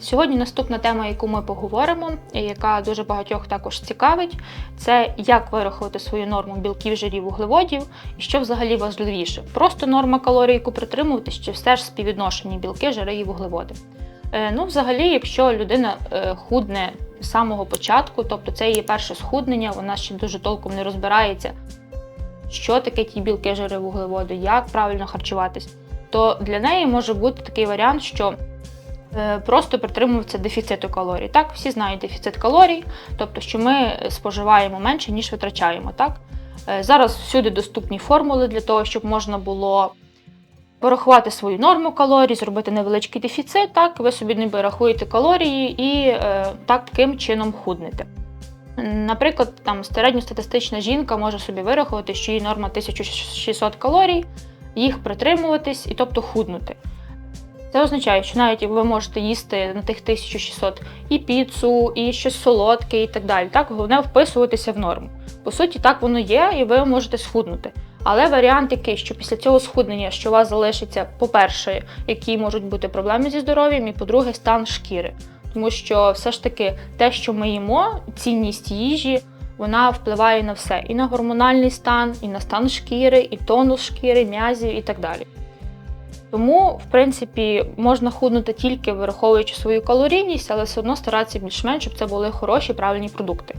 Сьогодні наступна тема, яку ми поговоримо, яка дуже багатьох також цікавить, це як вирахувати свою норму білків, жирів, вуглеводів, і що взагалі важливіше: просто норма калорій, яку притримуватись, чи все ж співвідношені білки, жири і вуглеводи. Е, Ну, взагалі, якщо людина е, худне з самого початку, тобто це її перше схуднення, вона ще дуже толком не розбирається, що таке ті білки, жири, вуглеводи, як правильно харчуватись, то для неї може бути такий варіант, що е, просто притримуватися дефіциту калорій. Так, всі знають дефіцит калорій, тобто, що ми споживаємо менше, ніж витрачаємо. Так? Е, Зараз всюди доступні формули для того, щоб можна було порахувати свою норму калорій, зробити невеличкий дефіцит. Так, ви собі ніби рахуєте калорії і е, таким чином худнете. Наприклад, там середньостатистична жінка може собі вирахувати, що її норма 1600 калорій, їх притримуватись і тобто худнути. Це означає, що навіть ви можете їсти на тих 1600 і піцу, і щось солодке, і так далі. Так, головне вписуватися в норму. По суті, так воно є, і ви можете схуднути. Але варіант який, що після цього схуднення, що у вас залишиться, по-перше, які можуть бути проблеми зі здоров'ям, і по-друге, стан шкіри. Тому що все ж таки те, що ми їмо, цінність їжі, вона впливає на все: і на гормональний стан, і на стан шкіри, і тонус шкіри, м'язів і так далі. Тому, в принципі, можна худнути тільки враховуючи свою калорійність, але все одно старатися більш-менш, щоб це були хороші правильні продукти.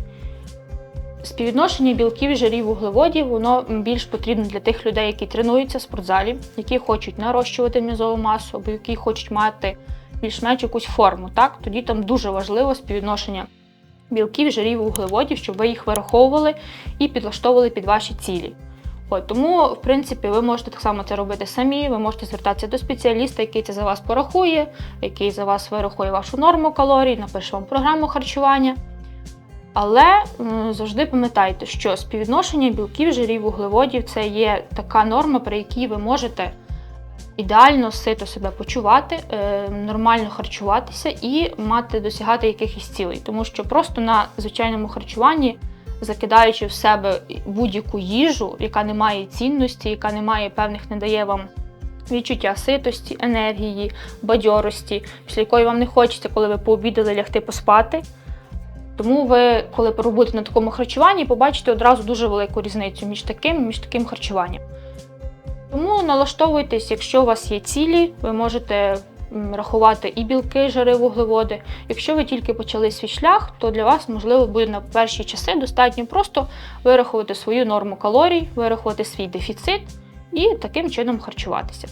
Співвідношення білків, жирів, вуглеводів, воно більш потрібно для тих людей, які тренуються в спортзалі, які хочуть нарощувати м'язову масу, або які хочуть мати більш-менш якусь форму. Так? Тоді там дуже важливо співвідношення білків, жирів, вуглеводів, щоб ви їх вираховували і підлаштовували під ваші цілі. От, тому, в принципі, ви можете так само це робити самі. Ви можете звертатися до спеціаліста, який це за вас порахує, який за вас вирахує вашу норму калорій, напише вам програму харчування. Але завжди пам'ятайте, що співвідношення білків, жирів, вуглеводів це є така норма, при якій ви можете ідеально сито себе почувати, е, нормально харчуватися і мати досягати якихось цілей. Тому що просто на звичайному харчуванні, закидаючи в себе будь-яку їжу, яка не має цінності, яка не має певних, не дає вам відчуття ситості, енергії, бадьорості, після якої вам не хочеться, коли ви пообідали лягти поспати. Тому ви, коли пробудете на такому харчуванні, побачите одразу дуже велику різницю між таким і між таким харчуванням. Тому налаштовуйтесь, якщо у вас є цілі, ви можете рахувати і білки, жири, вуглеводи. Якщо ви тільки почали свій шлях, то для вас, можливо, буде на перші часи достатньо просто вирахувати свою норму калорій, вирахувати свій дефіцит і таким чином харчуватися.